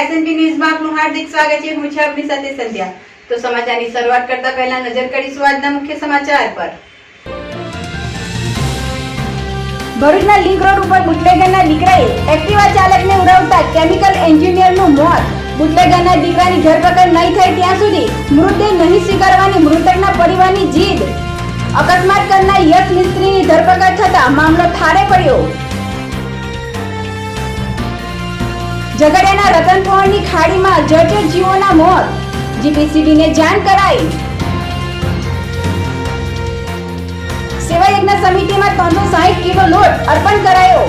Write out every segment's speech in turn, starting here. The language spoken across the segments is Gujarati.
એસએનપી ન્યૂઝમાં આપનું હાર્દિક સ્વાગત છે. હું છું આપની સાથે સંધ્યા. તો સમાચારની શરૂઆત કરતા પહેલા નજર કરીશું આજના મુખ્ય સમાચાર પર. ભરૂચના લિંક રોડ ઉપર બુટલેગરના દીકરાએ એક્ટિવા ચાલકને ઉડાવતા કેમિકલ એન્જિનિયરનું મોત. બુટલેગરના દીકરાની ધરપકડ નહીં થાય ત્યાં સુધી મૃતદેહ નહીં સ્વીકારવાની મૃતકના પરિવારની જીદ. અકસ્માત કરનાર યશ મિસ્ત્રીની ધરપકડ થતા મામલો થાળે પડ્યો. ઝઘડિયાના રતનપોળની ખાડીમાં જર્જર જીવોના મોત. જીપીસીબીને જાણ કરાઈ. સેવા યજ્ઞ સમિતિમાં ત્રણસો સાહીઠ કિલો લોટ અર્પણ કરાયો.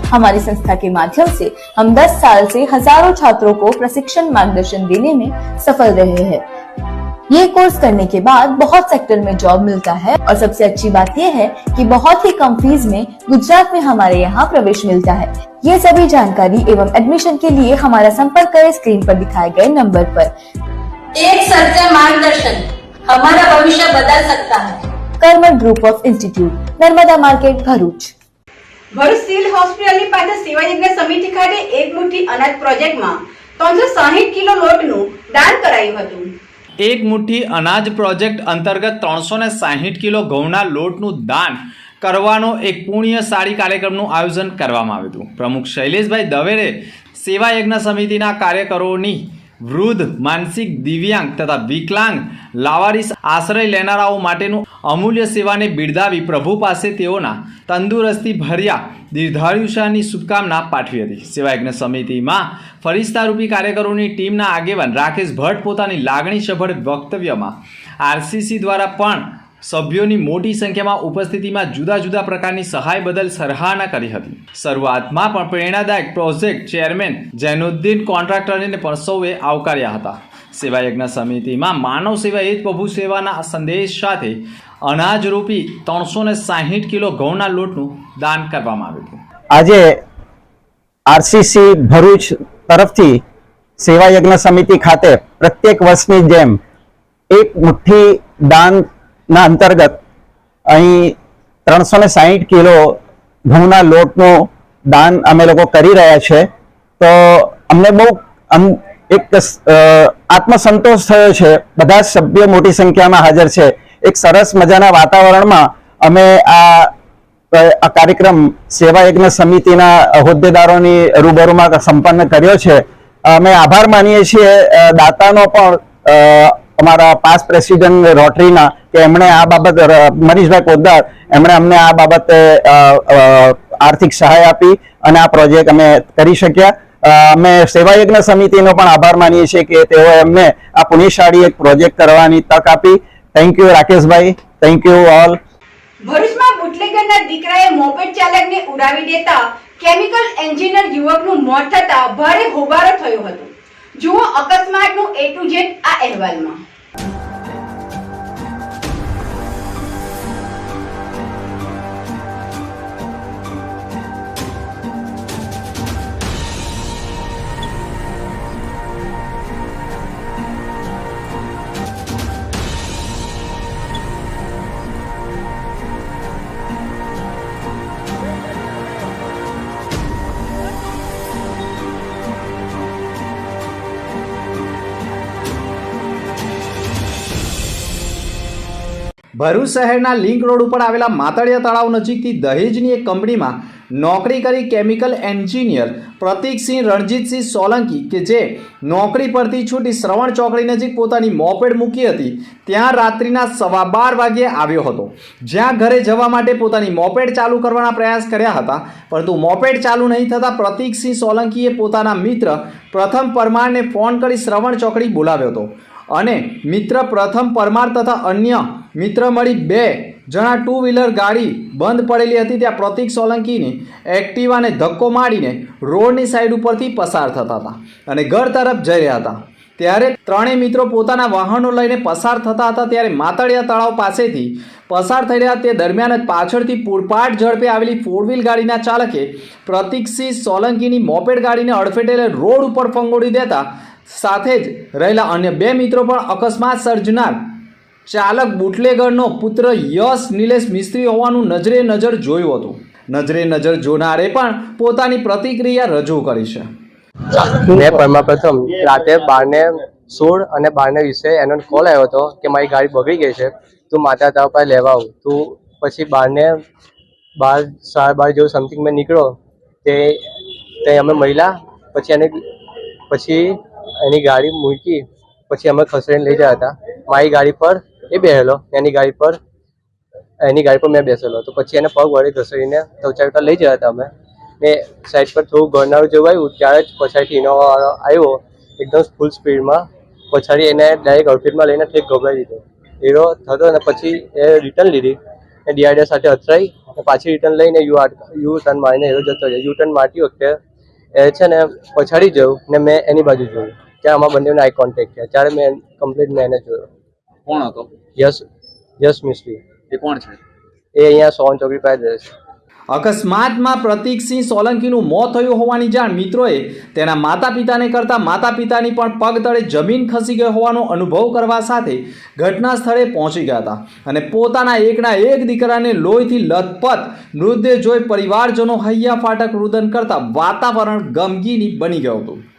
हमारी संस्था के माध्यम से हम 10 साल से हज़ारों छात्रों को प्रशिक्षण मार्गदर्शन देने में सफल रहे हैं। ये कोर्स करने के बाद बहुत सेक्टर में जॉब मिलता है और सबसे अच्छी बात यह है कि बहुत ही कम फ़ीस में गुजरात में हमारे यहाँ प्रवेश मिलता है। ये सभी जानकारी एवं एडमिशन के लिए हमारा संपर्क करें स्क्रीन पर दिखाए गए नंबर पर। एक सच्चा मार्गदर्शन हमारा भविष्य बदल सकता है। Karmath group of institute Narmada market Bharuch Bharuch civil હોસ્પિટલની પાસે સેવા સમિતિ ખાતે એક મુઠ્ઠી અનાજ પ્રોજેક્ટમાં ત્રણસો સાહીઠ કિલો લોટનું એક મુઠ્ઠી અનાજ પ્રોજેક્ટ અંતર્ગત ત્રણસો ને સાહીઠ કિલો ઘઉંના લોટનું દાન કરવાનો એક પુણ્યશાળી કાર્યક્રમનું આયોજન કરવામાં આવ્યું હતું. પ્રમુખ શૈલેષભાઈ દવેરે સેવા સમિતિના કાર્યકરોની વૃદ્ધ, માનસિક દિવ્યાંગ તથા વિકલાંગ લાવારીસ આશ્રય લેનારાઓ માટેનું અમૂલ્ય સેવાને બિરદાવી પ્રભુ પાસે તેઓના તંદુરસ્તી ભર્યા દીર્ઘાયુષ્યની શુભકામના પાઠવી હતી. સેવાયજ્ઞ સમિતિમાં ફરિસ્તારૂપી કાર્યકરોની ટીમના આગેવાન રાકેશ ભટ્ટ પોતાની લાગણીસભર વક્તવ્યમાં આરસીસી દ્વારા પણ સભ્યોની મોટી સંખ્યામાં ઉપસ્થિતિમાં જુદા જુદા પ્રકારની સહાય બદલ સરાહના કરી હતી. શરૂઆતમાં પણ પ્રેરણાદાયક પ્રોજેક્ટ ચેરમેન જૈનુદ્દીન કોન્ટ્રાક્ટરને પણ સૌએ આવકાર્યા હતા. સેવા યજ્ઞ સમિતિમાં માનવ સેવા એ જ પ્રભુ સેવાના સંદેશ સાથે અનાજરૂપી ત્રણસો ને સાહીઠ કિલો ઘઉંના લોટનું દાન કરવામાં આવ્યું હતું. આજે આરસીસી ભરૂચ તરફથી સેવા યજ્ઞ સમિતિ ખાતે પ્રત્યેક વર્ષની જેમ એક મુઠ્ઠી દાનના અંતર્ગત અહીં ત્રણસો ને સાહીઠ કિલો ઘઉંના લોટનું દાન અમે લોકો કરી રહ્યા છે. તો અમને બહુ એક આત્મસંતોષ થયો છે. બધા સભ્યો મોટી સંખ્યામાં હાજર છે. એક સરસ મજાના વાતાવરણમાં અમે આ કાર્યક્રમ સેવા યજ્ઞ સમિતિના હોદ્દેદારોની રૂબરૂમાં સંપન્ન કર્યો છે. અમે આભાર માનીએ છીએ. દાતાનો પણ અમારા પાસ પ્રેસિડેન્ટ રોટરીના કે એમણે આ બાબત મનીષભાઈ પોદ્દાર, એમણે અમને આ બાબતે આર્થિક સહાય આપી અને આ પ્રોજેક્ટ અમે કરી શક્યા. અમે સેવાયજ્ઞ સમિતિનો પણ આભાર માનીએ છીએ કે તેઓએ અમને આ પુણ્યશાળી એક પ્રોજેક્ટ કરવાની તક આપી. Thank you Rakeshbhai. Thank you all ભરૂચમાં બુટલેગરના દીકરાએ મોપેડ ચાલકને ઉડાવી દેતા કેમિકલ એન્જિનિયર યુવકનું મોત થતા ભારે હોબાળો થયો હતો. જુઓ અકસ્માતનું એ ટુ ઝેડ આ અહેવાલમાં. ભરૂચ શહેરના લિંક રોડ ઉપર આવેલા માતળિયા તળાવ નજીકથી દહેજની એક કંપનીમાં નોકરી કરી કેમિકલ એન્જિનિયર પ્રતિકસિંહ રણજીતસિંહ સોલંકી કે જે નોકરી પરથી છૂટી શ્રવણ ચોકડી નજીક પોતાની મોપેડ મૂકી હતી, ત્યાં રાત્રિના સવા બાર વાગ્યે આવ્યો હતો. જ્યાં ઘરે જવા માટે પોતાની મોપેડ ચાલુ કરવાના પ્રયાસ કર્યા હતા, પરંતુ મોપેડ ચાલુ નહીં થતાં પ્રતિકસિંહ સોલંકીએ પોતાના મિત્ર પ્રથમ પરમારને ફોન કરી શ્રવણ ચોકડી બોલાવ્યો હતો. અને મિત્ર પ્રથમ પરમાર તથા અન્ય મિત્ર મળી બે જણા ટુ વ્હીલર ગાડી બંધ પડેલી હતી. ત્યાં પ્રતિક સોલંકીની એક્ટિવાને ધક્કો મારીને રોડની સાઈડ ઉપરથી પસાર થતા હતા અને ઘર તરફ જઈ રહ્યા હતા. ત્યારે ત્રણેય મિત્રો પોતાના વાહનો લઈને પસાર થતા હતા. ત્યારે માતળિયા તળાવ પાસેથી પસાર થઈ રહ્યા. તે દરમિયાન જ પાછળથી પૂરપાટ ઝડપે આવેલી ફોર વ્હીલ ગાડીના ચાલકે પ્રતિકસિંહ સોલંકીની મોપેડ ગાડીને અડફેટે રોડ ઉપર ફંગોળી દેતા સાથે જ રહેલા અન્ય બે મિત્રો પણ અકસ્માત સર્જનાર. ચાલક બુટલેગરનો પુત્ર યશ નિલેશ મિસ્ત્રી હોવાનું નજરે નજર જોયું હતું. નજરે નજર જોનારે પણ પોતાની પ્રતિક્રિયા રજૂ કરી છે. મેં પ્રથમ રાતે બારને સોળ અને બારને વીસે એનો કોલ આવ્યો હતો કે મારી ગાડી બગડી ગઈ છે, તું માતા તાવ પર લેવા આવ. તું પછી બારને બાર, સાડા બાર જેવું સમથિંગ મેં નીકળ્યો, તે અમે મહિલા પછી એને, પછી એની ગાડી મૂકી પછી અમે ખસેડીને લઈ ગયા હતા. મારી ગાડી પર એ બેહેલો, એની ગાડી પર, એની ગાડી પર મેં બેસેલો તો પછી એને પગ વડે ઘસડીને શૌચાલય લઈ ગયા હતા અમે. ને સાઈડ પર થોડું ગરનારું જેવું આવ્યું ત્યારે જ પછાડીથી ઇનોવા આવ્યો, એકદમ ફૂલ સ્પીડમાં પછાડી એને ડાયરેક્ટ આઉટફિટમાં લઈને ઠેક ગભરાઈ દીધો. હીરો થતો અને પછી એ રિટર્ન લીધી. ને ડીઆરડીએ સાથે અથડાઈ પાછી રિટર્ન લઈને યુ યુ ટર્ન મારીને એરો જતો રહ્યો. યુ ટર્ન મારતી વખતે એ છે ને પછાડી જવું ને મેં એની બાજુ જોયું. ત્યાં આમાં બંને આઈ કોન્ટેક્ટ થયા. ત્યારે મેં કમ્પ્લીટ મેં એને જોયો. કોણ હતો? યસ યસ મિસ્ત્રી. એ કોણ છે? એ અહીંયા સોન ચોકડી પાસે રહે છે. અકસ્માતમાં પ્રતિકસિંહ સોલંકીનું મોત થયું હોવાની જાણ મિત્રોએ તેના માતા પિતાને કરતાં માતા પિતાની પણ પગ તળે જમીન ખસી ગઈ હોવાનો અનુભવ કરવા સાથે ઘટના સ્થળે પહોંચી ગયા હતા. અને પોતાના એકના એક દીકરાને લોહીથી લથપથ, મૃતદેહ જોઈ પરિવારજનો હૈયા ફાટક રુદન કરતા વાતાવરણ ગમગીની બની ગયું હતું.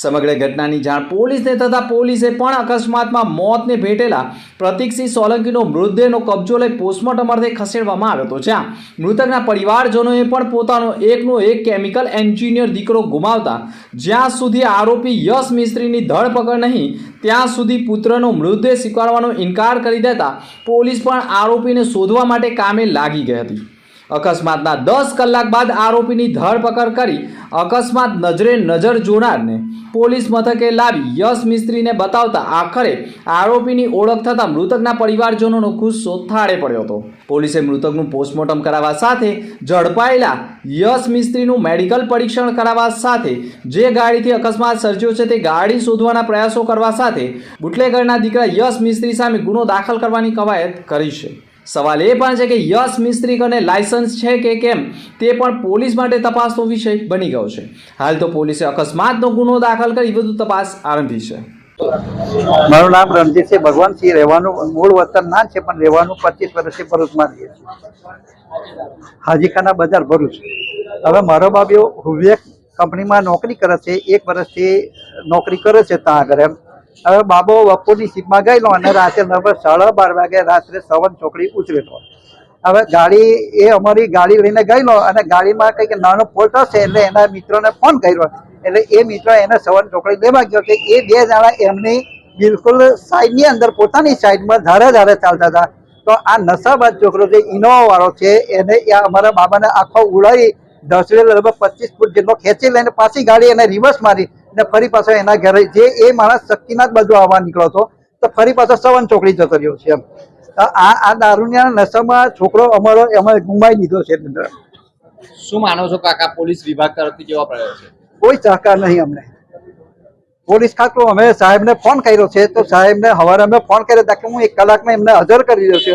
સમગ્ર ઘટનાની જાણ પોલીસને થતાં પોલીસે પણ અકસ્માતમાં મોતને ભેટેલા પ્રતિકસિંહ સોલંકીનો મૃતદેહનો કબજો લઈ પોસ્ટમોર્ટમ અર્થે ખસેડવામાં આવ્યો હતો. જ્યાં મૃતકના પરિવારજનોએ પણ પોતાનો એકનો એક કેમિકલ એન્જિનિયર દીકરો ગુમાવતા, જ્યાં સુધી આરોપી યશ મિસ્ત્રીની ધરપકડ નહીં, ત્યાં સુધી પુત્રનો મૃતદેહ સ્વીકારવાનો ઇનકાર કરી દેતા પોલીસ પણ આરોપીને શોધવા માટે કામે લાગી ગઈ હતી. અકસ્માતના દસ કલાક બાદ આરોપીની ધરપકડ કરી અકસ્માત નજરે નજર જોનારને પોલીસ મથકે લાવી યશ મિસ્ત્રીને બતાવતા આખરે આરોપીની ઓળખ થતાં મૃતકના પરિવારજનોનો ગુસ્સો થાળે પડ્યો હતો. પોલીસે મૃતકનું પોસ્ટમોર્ટમ કરાવવા સાથે ઝડપાયેલા યશ મિસ્ત્રીનું મેડિકલ પરીક્ષણ કરાવવા સાથે જે ગાડીથી અકસ્માત સર્જ્યો છે તે ગાડી શોધવાના પ્રયાસો કરવા સાથે બુટલેગરના દીકરા યશ મિસ્ત્રી સામે ગુનો દાખલ કરવાની કવાયત કરી છે. સવાલ એ પણ છે કે યશ મિસ્ત્રી કને લાયસન્સ છે કે કેમ? તે પણ પોલીસ માટે તપાસનો વિષય બની ગયો છે. હાલ તો પોલીસે અકસ્માતનો ગુનો દાખલ કરી વધુ તપાસ આરંભી છે. મારું નામ રણજીતસિંહ ભગવાનસિંહ રહેવાનું મૂળ વતન ના છે, પણ રહેવાનું પચીસ વર્ષથી ભરૂચમાં રહીએ છીએ. હાજીખાના બજાર ભરૂચ. હવે મારો બાપ એવો હુવિયક કંપનીમાં નોકરી કરે છે. એક વર્ષથી નોકરી કરે છે ત્યાં આગળ એમ. હવે બાબો બપોરની સીટમાં ગયેલો અને રાત્રે લગભગ સાડા બાર વાગે રાત્રે સવન ચોકડી ઉતરેલો હવે ગાડી, એ અમારી ગાડી લઈને ગયેલો અને ગાડીમાં કંઈક નાનો ફોલ્ટ હશે એટલે એના મિત્રોને ફોન કર્યો. એટલે એ મિત્ર એને સવન ચોકડી લેવા ગયો કે એ બે જણા એમની બિલકુલ સાઈડની અંદર પોતાની સાઈડમાં ધારે ધારે ચાલતા હતા. તો આ નશાબાદ છોકરો જે ઇનોવા વાળો છે, એને અમારા બાબાને આખો ઉડાવી દસ લગભગ પચીસ ફૂટ જેટલો ખેંચી લઈને પાછી ગાડી એને રિવર્સ મારી અને ફરી પાછો એના ઘરે જે એ માણસ શક્તિનાથ બાજુ આવવા નીકળ્યો હતો તો ફરી પાછો સવન ચોકડી જતો રહ્યો છે એમ. આ આ દારૂના નશામાં છોકરો અમારો અમારે ગુમાઈ દીધો છે શું માનો છો કાકા પોલીસ વિભાગ તરફથી કેવા પ્રયોગ છે? કોઈ સહકાર નહીં અમને. પોલીસ ખાતું અમે સાહેબને ફોન કર્યો છે તો સાહેબને હવારે અમે ફોન કર્યો હતા કે હું એક કલાકમાં એમને હાજર કરી રહ્યો છે.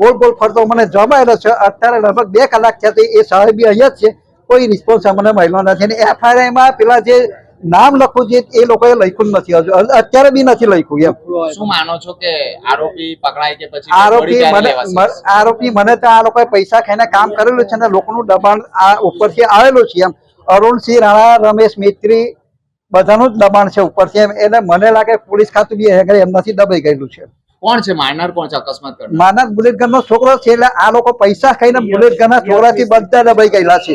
ગોળ ગોળ ફરતો મને જમાયેલો છે અત્યારે લગભગ બે કલાક થયા એ સાહેબ અહીંયા જ છે કોઈ રિસ્પોન્સ અમને મળ્યો નથી. અને એફઆઈઆરમાં પેલા જે નામ લખવું છે એ લોકોએ લખ્યું નથી. હજુ અત્યારે બી નથી લખ્યું એમ. શું માનો છો કે આરોપી પકડાય કે પછી આરોપી મને આરોપી મને તો આ લોકોએ પૈસા ખાઈને કામ કરેલું છે અને લોકોનું દબાણ આ ઉપરથી આવેલું છે એમ. અરુણસિંહ રાણા રમેશ મિત્રી બધાનું જ દબાણ છે ઉપરથી એમ. એટલે મને લાગે પોલીસ ખાતું બી એમ નથી દબાઈ ગયેલું છે. કોણ છે? માઇનર કોણ છે? અકસ્માત કરનાર? માનસ બુલેટ નો છોકરો છે એટલે આ લોકો પૈસા ખાઈને બુલેટ છોકરા થી બધા દબાઈ ગયેલા છે.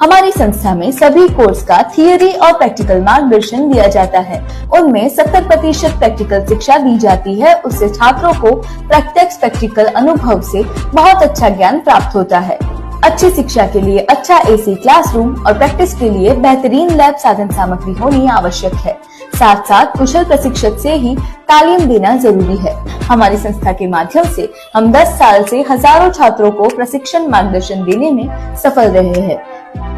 हमारी संस्था में सभी कोर्स का थियोरी और प्रैक्टिकल मार्गदर्शन दिया जाता है। उनमें 70 प्रतिशत प्रैक्टिकल शिक्षा दी जाती है। उससे छात्रों को प्रत्यक्ष प्रैक्टिकल अनुभव से बहुत अच्छा ज्ञान प्राप्त होता है। अच्छी शिक्षा के लिए अच्छा एसी क्लासरूम और प्रैक्टिस के लिए बेहतरीन लैब साधन सामग्री होनी आवश्यक है। साथ साथ कुशल प्रशिक्षक से ही तालीम देना ज़रूरी है। हमारी संस्था के माध्यम से हम 10 साल से हज़ारों छात्रों को प्रशिक्षण मार्गदर्शन देने में सफल रहे हैं।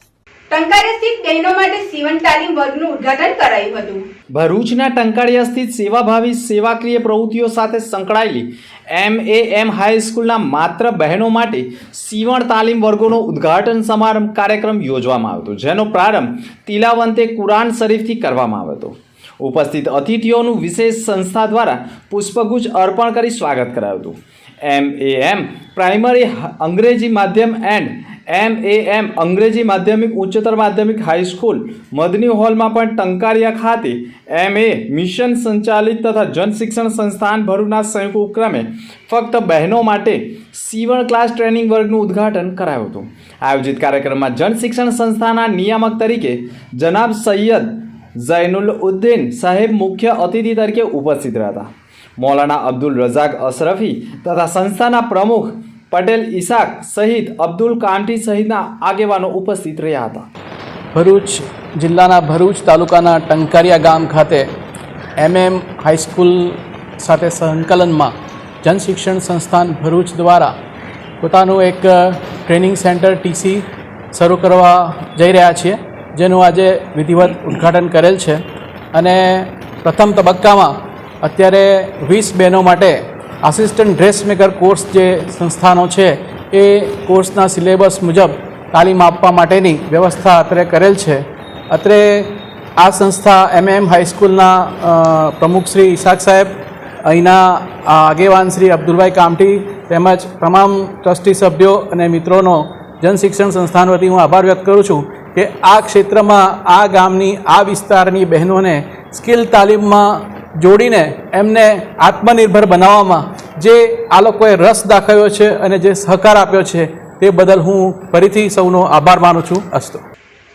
ટંકારે સ્થિત બહેનો માટે સીવણ તાલીમ વર્ગનું ઉદ્ઘાટન કરાયું હતું. ભરૂચના ટંકાળિયા સ્થિત સેવાભાવી સેવાક્રિય પ્રવૃત્તિઓ સાથે સંકળાયેલી એમ એ એમ હાઈસ્કૂલના માત્ર બહેનો માટે સીવણ તાલીમ વર્ગોનો ઉદ્ઘાટન સમારંભ કાર્યક્રમ યોજવામાં આવ્યો હતો જેનો પ્રારંભ તિલાવંતે કુરાન શરીફથી કરવામાં આવ્યો હતો. ઉપસ્થિત અતિથિઓનું વિશેષ સંસ્થા દ્વારા પુષ્પગુચ્છ અર્પણ કરી સ્વાગત કરાયું હતું. એમ એ એમ પ્રાઇમરી અંગ્રેજી માધ્યમ એન્ડ એમ એ એમ અંગ્રેજી માધ્યમિક ઉચ્ચતર માધ્યમિક હાઈસ્કૂલ મદની હોલમાં પણ ટંકારિયા ખાતે એમ એ મિશન સંચાલિત તથા જનશિક્ષણ સંસ્થાન ભરૂચના સંયુક્ત ઉપક્રમે ફક્ત બહેનો માટે સીવણ ક્લાસ ટ્રેનિંગ વર્ગનું ઉદ્ઘાટન કરાયું હતું. આયોજિત કાર્યક્રમમાં જનશિક્ષણ સંસ્થાના નિયામક તરીકે જનાબ સૈયદ ઝૈનુલ ઉદ્દીન સાહેબ મુખ્ય અતિથિ તરીકે ઉપસ્થિત રહ્યા હતા. મૌલાના અબ્દુલ રઝાક અશરફી તથા સંસ્થાના પ્રમુખ પટેલ ઈસાક સહિત અબ્દુલ કામટી સહિતના આગેવાનો ઉપસ્થિત રહ્યા હતા. ભરૂચ જિલ્લાના ભરૂચ તાલુકાના ટંકારિયા ગામ ખાતે એમએમ હાઈસ્કૂલ સાથે સંકલનમાં જનશિક્ષણ સંસ્થાન ભરૂચ દ્વારા પોતાનું એક ટ્રેનિંગ સેન્ટર ટીસી શરૂ કરવા જઈ રહ્યા છીએ, જેનું આજે વિધિવત ઉદ્ઘાટન કરેલ છે. અને પ્રથમ તબક્કામાં અત્યારે વીસ બહેનો માટે આસિસ્ટન્ટ ડ્રેસમેકર કોર્સ જે સંસ્થાનો છે, એ કોર્સના સિલેબસ મુજબ તાલીમ આપવા માટેની વ્યવસ્થા અત્રે કરેલ છે. અત્રે આ સંસ્થા એમ એમ હાઈસ્કૂલના પ્રમુખ શ્રી ઈશાક સાહેબ, અહીંના આગેવાન શ્રી અબ્દુલભાઈ કામટી તેમજ તમામ ટ્રસ્ટી સભ્યો અને મિત્રોનો જનશિક્ષણ સંસ્થાન વતી હું આભાર વ્યક્ત કરું છું કે આ ક્ષેત્રમાં આ ગામની, આ વિસ્તારની બહેનોને સ્કિલ તાલીમમાં જોડીને એમને આત્મનિર્ભર બનાવવામાં જે આ લોકોએ રસ દાખવ્યો છે અને જે સહકાર આપ્યો છે તે બદલ હું ફરીથી સૌનો આભાર માનું છું. અસ્તુ.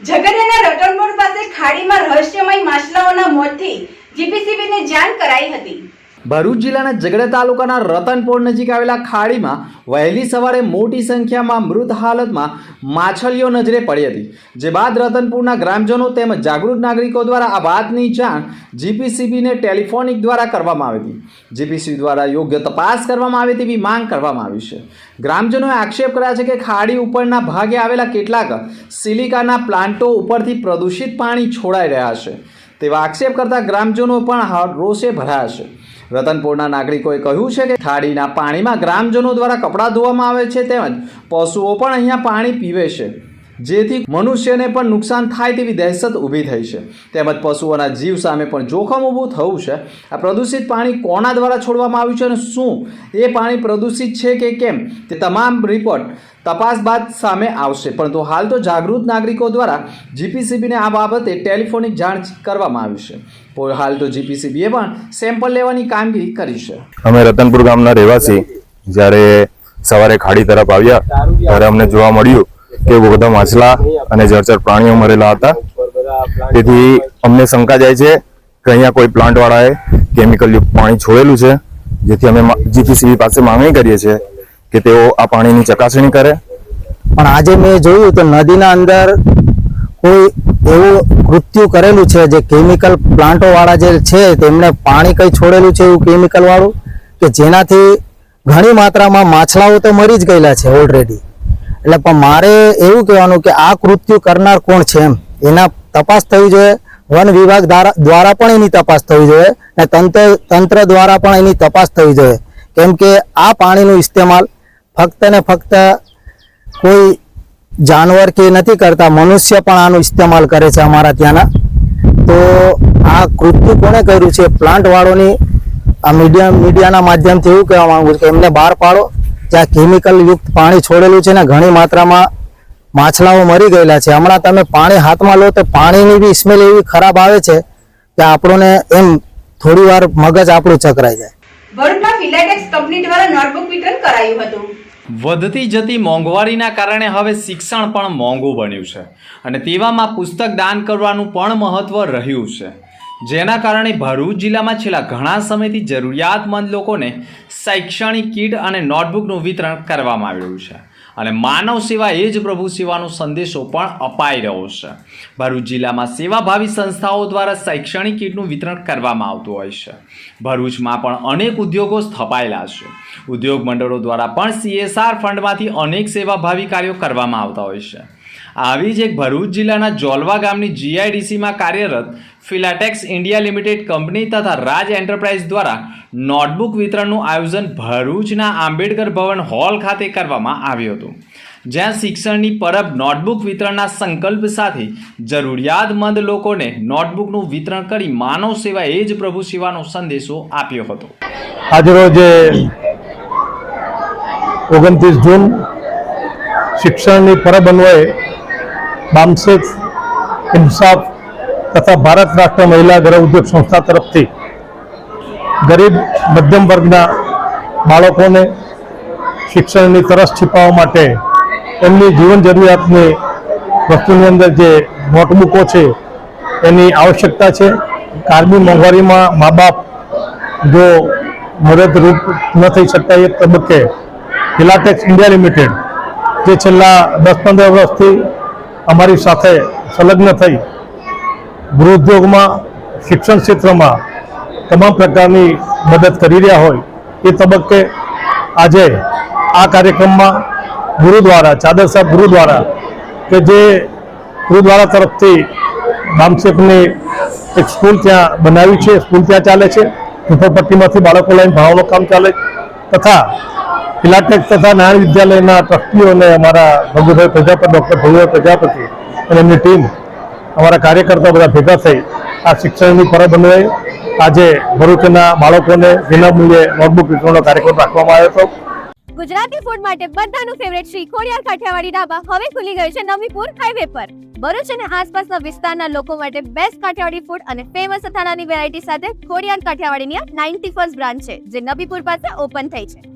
ઝઘડિયાના રતનપુર પાસે ખાડીમાં રહસ્યમય માછલાઓના મોતથી જીપીસીબીને જાણ કરાઈ હતી. ભરૂચ જિલ્લાના ઝઘડા તાલુકાના રતનપોર નજીક આવેલા ખાડીમાં વહેલી સવારે મોટી સંખ્યામાં મૃત હાલતમાં માછલીઓ નજરે પડી હતી, જે બાદ રતનપુરના ગ્રામજનો તેમજ જાગૃત નાગરિકો દ્વારા આ વાતની જાણ જીપીસીબીને ટેલિફોનિક દ્વારા કરવામાં આવી હતી. જીપીસીબી દ્વારા યોગ્ય તપાસ કરવામાં આવે તેવી માંગ કરવામાં આવી છે. ગ્રામજનોએ આક્ષેપ કર્યા છે કે ખાડી ઉપરના ભાગે આવેલા કેટલાક સિલિકાના પ્લાન્ટો ઉપરથી પ્રદૂષિત પાણી છોડાઈ રહ્યા છે. તેવા આક્ષેપ કરતા ગ્રામજનો પણ રોષે ભરાયા છે. રતનપુરના નાગરિકોએ કહ્યું છે કે ખાડીના પાણીમાં ગ્રામજનો દ્વારા કપડાં ધોવામાં આવે છે તેમજ પશુઓ પણ અહીંયા પાણી પીવે છે. જેથી મનુષ્યને પણ નુકસાન થાય તેવી દહેશત ઊભી થઈ છે. તેમજ પશુઓના જીવ સામે પણ જોખમ ઊભું થયું છે. આ પ્રદૂષિત પાણી કોના દ્વારા છોડવામાં આવ્યું છે અને શું? એ પાણી પ્રદૂષિત છે કે કેમ? તે તમામ રિપોર્ટ તપાસ બાદ સામે આવશે. પરંતુ હાલ તો જાગૃત નાગરિકો દ્વારા જીપીસીબીને આ બાબતે ટેલિફોનિક જાણ કરવામાં આવી છે. હાલ તો જીપીસીબીએ પણ સેમ્પલ લેવાની કામગીરી કરી છે. અમે રતનપુર ગામના રહેવાસી. જ્યારે સવારે ખાડી તરફ આવ્યા, ત્યારે અમને જોવા મળ્યું કે બધા માછલા અને જળચર પ્રાણીઓ મરેલા હતા. તેથી અમને શંકા જાય છે કે અહીંયા કોઈ પ્લાન્ટવાળાએ કેમિકલયુક્ત પાણી છોડેલું છે, જેથી અમે જીપીસીબી પાસે માંગણી કરીએ છીએ કે તેઓ આ પાણીની ચકાસણી કરે? પણ આજે મેં જોયું તો નદીના અંદર કોઈ એવું કૃત્યુ કરેલું છે, જે કેમિકલ પ્લાન્ટો વાળા જે છે, તેમણે પાણી કઈ છોડેલું છે એવું કેમિકલ વાળું કે જેનાથી ઘણી માત્રામાં માછલાઓ તો મરી જ ગયેલા છે ઓલરેડી એટલે પણ મારે એવું કહેવાનું કે આ કૃત્યુ કરનાર કોણ છે એમ? એના તપાસ થવી જોઈએ, વન વિભાગ દ્વારા દ્વારા પણ એની તપાસ થવી જોઈએ અને તંત્ર તંત્ર દ્વારા પણ એની તપાસ થવી જોઈએ. કેમ કે આ પાણીનું ઇસ્તેમાલ ફક્ત ને ફક્ત કોઈ જાનવર કે નથી કરતા, મનુષ્ય પણ આનું ઇસ્તેમાલ કરે છે અમારા ત્યાંના. તો આ કૃત્યુ કોણે કર્યું છે? પ્લાન્ટ વાળોની, આ મીડિયા મીડિયાના માધ્યમથી એવું કહેવા માંગુ છું કે એમને બહાર પાડો. જ્યાં કેમિકલ યુક્ત પાણી છોડેલું છે ને, ઘણી માત્રામાં માછલાઓ મરી ગયેલા છે. હમણાં તમે પાણી હાથમાં લો તો પાણીની બી સ્મેલ એવી ખરાબ આવે છે કે આપણને એમ થોડી વાર મગજ આપણું ચકરાઈ જાય. ભરૂચમાં ફિલાટેક્સ કંપની દ્વારા નોટબુક વિતરણ કરાયું હતું. વધતી જતી મોંઘવારીના કારણે હવે શિક્ષણ પણ મોંઘું બન્યું છે. અને તેવામાં પુસ્તક દાન કરવાનું પણ મહત્ત્વ રહ્યું છે. જેના કારણે ભરૂચ જિલ્લામાં છેલ્લા ઘણા સમયથી જરૂરિયાતમંદ લોકોને શૈક્ષણિક કીટ અને નોટબુકનું વિતરણ કરવામાં આવી રહ્યું છે. અને માનવ સેવા એ જ પ્રભુ સેવાનો સંદેશો પણ અપાઈ રહ્યો છે. ભરૂચ જિલ્લામાં સેવાભાવી સંસ્થાઓ દ્વારા શૈક્ષણિક કીટનું વિતરણ કરવામાં આવતું હોય છે. ભરૂચમાં પણ અનેક ઉદ્યોગો સ્થપાયેલા છે. ઉદ્યોગ મંડળો દ્વારા પણ સીએસઆર ફંડમાંથી અનેક સેવાભાવી કાર્યો કરવામાં આવતા હોય છે. આવી જ એક ભરૂચ જિલ્લાના જોલવા ગામની જીઆઈડીસીમાં કાર્યરત ફિલાટેક્સ ઇન્ડિયા લિમિટેડ કંપની તથા રાજ એન્ટરપ્રાઇઝ દ્વારા નોટબુક વિતરણનું આયોજન ભરૂચના આંબેડકર ભવન હોલ ખાતે કરવામાં આવ્યું હતું. જ્યાં શિક્ષણની પરબ નોટબુક વિતરણના સંકલ્પ સાથે જરૂરિયાતમંદ લોકોને નોટબુકનું વિતરણ કરી માનવ સેવા એ જ પ્રભુ સેવાનો સંદેશો આપ્યો હતો. આજરોજ ઓગણત્રીસ જૂન શિક્ષણની પરબ અન્વયે બામસેફ ઇન્સાફ તથા ભારત રાષ્ટ્ર મહિલા ગૃહ ઉદ્યોગ સંસ્થા તરફથી ગરીબ મધ્યમ વર્ગના બાળકોને શિક્ષણની તરસ છીપાવવા માટે એમની જીવન જરૂરિયાતની વસ્તુની અંદર જે નોટબુકો છે, એની આવશ્યકતા છે. કારબી મોંઘવારીમાં મા બાપ જો મદદરૂપ ન થઈ શકતા એ તબક્કે ફિલાટેક્સ ઇન્ડિયા લિમિટેડ જે છેલ્લા દસ પંદર વર્ષથી અમારી સાથે સંલગ્ન થઈ ગૃહઉદ્યોગમાં શિક્ષણ ક્ષેત્રમાં તમામ પ્રકારની મદદ કરી રહ્યા હોય એ તબક્કે આજે આ કાર્યક્રમમાં ગુરુદ્વારા, ચાદર સાહેબ ગુરુદ્વારા કે જે ગુરુદ્વારા તરફથી બામસેફની એક સ્કૂલ ત્યાં બનાવી છે, સ્કૂલ ત્યાં ચાલે છે. ઝુંપડપટ્ટીમાંથી બાળકો લઈને ભણાવવાનું કામ ચાલે તથા ફિલાટેક તથા નાણાં વિદ્યાલયના ટ્રસ્ટીઓ અને અમારા ભગુભાઈ પ્રજાપતિ, ડૉક્ટર ભગુભાઈ પ્રજાપતિ અને એમની ટીમ, અમારા કાર્યકર્તાઓ બધા ભેગા થઈ આ શિક્ષણની પરબ અન્વયે આજે ભરૂચના બાળકોને વિનામૂલ્યે નોટબુક વિતરણનો કાર્યક્રમ રાખવામાં આવ્યો હતો. ગુજરાતી ફૂડ માટે બધાનું ફેવરેટ શ્રી ખોડિયાર કાઠિયાવાડી ઢાબા હવે ખુલી ગયું છે નવીપુર હાઈવે પર. ભરૂચ અને આસપાસના વિસ્તારના લોકો માટે બેસ્ટ કાઠિયાવાડી ફૂડ અને ફેમસ અથાણાની વેરાયટી સાથે ખોડિયાર કાઠિયાવાડીની આ નાઇન્ટી ફર્સ્ટ બ્રાન્ચ છે, જે નબીપુર પાસે ઓપન થઈ છે.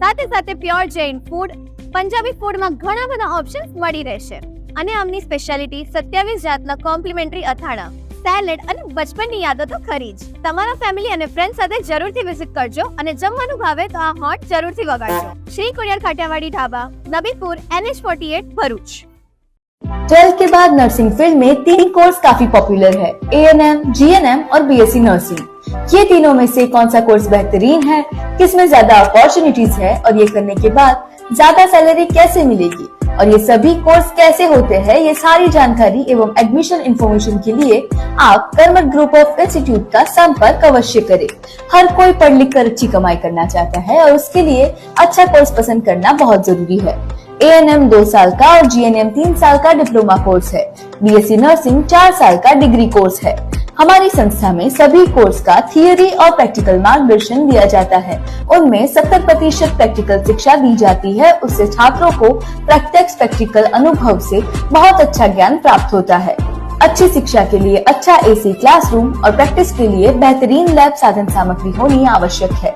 સાથે સાથે પ્યોર જૈન ફૂડ પંજાબી ફૂડમાં ઘણા બધા ઓપ્શન્સ મળી રહેશે અને આમની સ્પેશિયાલિટી સત્યાવીસ જાતના કોમ્પ્લિમેન્ટરી અથાણા સેલેડ અને બચપનની યાદો તો ખરી જ તમારા ફેમિલી અને ફ્રેન્ડ સાથે જરૂરથી વિઝિટ કરજો અને જમવાનું ભાવે તો આ હોટ જરૂરથી વગાડજો Shri Khodiyar Kathiyawadi Dhaba Nabipur NH forty Bharuch twelfth के बाद नर्सिंग फील्ड में तीन कोर्स काफी पॉपुलर है A N M G N M और बी एस सी नर्सिंग ये तीनों में से कौन सा कोर्स बेहतरीन है? किसमें ज़्यादा अपॉर्चुनिटीज़ है? और ये करने के बाद ज़्यादा सैलरी कैसे मिलेगी? और ये सभी कोर्स कैसे होते हैं? ये सारी जानकारी एवं एडमिशन इन्फॉर्मेशन के लिए आप कर्मठ ग्रुप ऑफ़ इंस्टीट्यूट का संपर्क अवश्य करें। हर कोई पढ़ लिख कर अच्छी कमाई करना चाहता है और उसके लिए अच्छा कोर्स पसंद करना बहुत ज़रूरी है। ए एन एम दो साल का और जी एन एम तीन साल का डिप्लोमा कोर्स है। बी एस सी नर्सिंग चार साल का डिग्री कोर्स है। हमारी संस्था में सभी कोर्स का थियोरी और प्रैक्टिकल मार्गदर्शन दिया जाता है। उनमें 70 प्रतिशत प्रैक्टिकल शिक्षा दी जाती है। उससे छात्रों को प्रत्यक्ष प्रैक्टिकल अनुभव से बहुत अच्छा ज्ञान प्राप्त होता है। अच्छी शिक्षा के लिए अच्छा एसी क्लासरूम और प्रैक्टिस के लिए बेहतरीन लैब साधन सामग्री होनी आवश्यक है।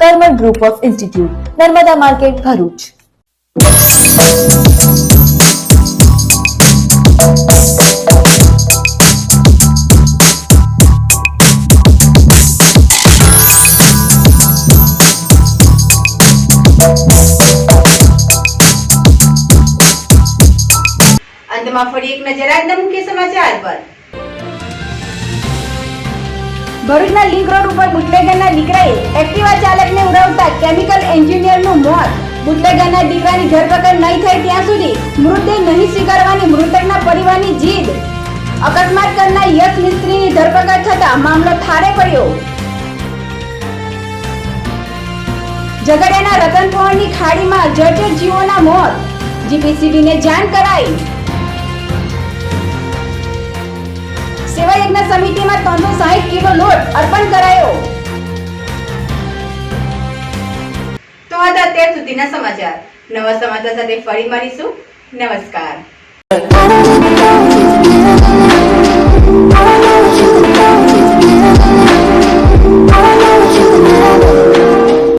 Karman group of institute Narmada market, Bharuch. અંતમાં ફરી એક નજર આજના મુખ્ય સમાચાર પર. ભરૂચના લિંક રોડ ઉપર બુટલેગરના દીકરાએ એક્ટિવા ચાલકને ઉડાવતા કેમિકલ એન્જિનિયરનું મોત. બુટલેગરના દીકરાની ધરપકડ નહીં થાય ત્યાં સુધી મૃતદેહ નહીં સ્વીકારવાની મૃતકના પરિવારની જીદ. અકસ્માત કરનાર યશ મિસ્ત્રીની ધરપકડ થતા મામલો ઠારે પડ્યો. ઝઘડિયાના રતનપોળની ખાડીમાં જર્જર જીવોના મોત. જીપીસીબીને જાણ કરાઈ. સેવા યજ્ઞ સમિતિમાં ત્રણસો સાહીઠ કિલો લોટ અર્પણ કરાયો. તો આ અત્યાર સુધીના સમાચાર. નવા સમાચાર સાથે ફરી મળીશું. નમસ્કાર.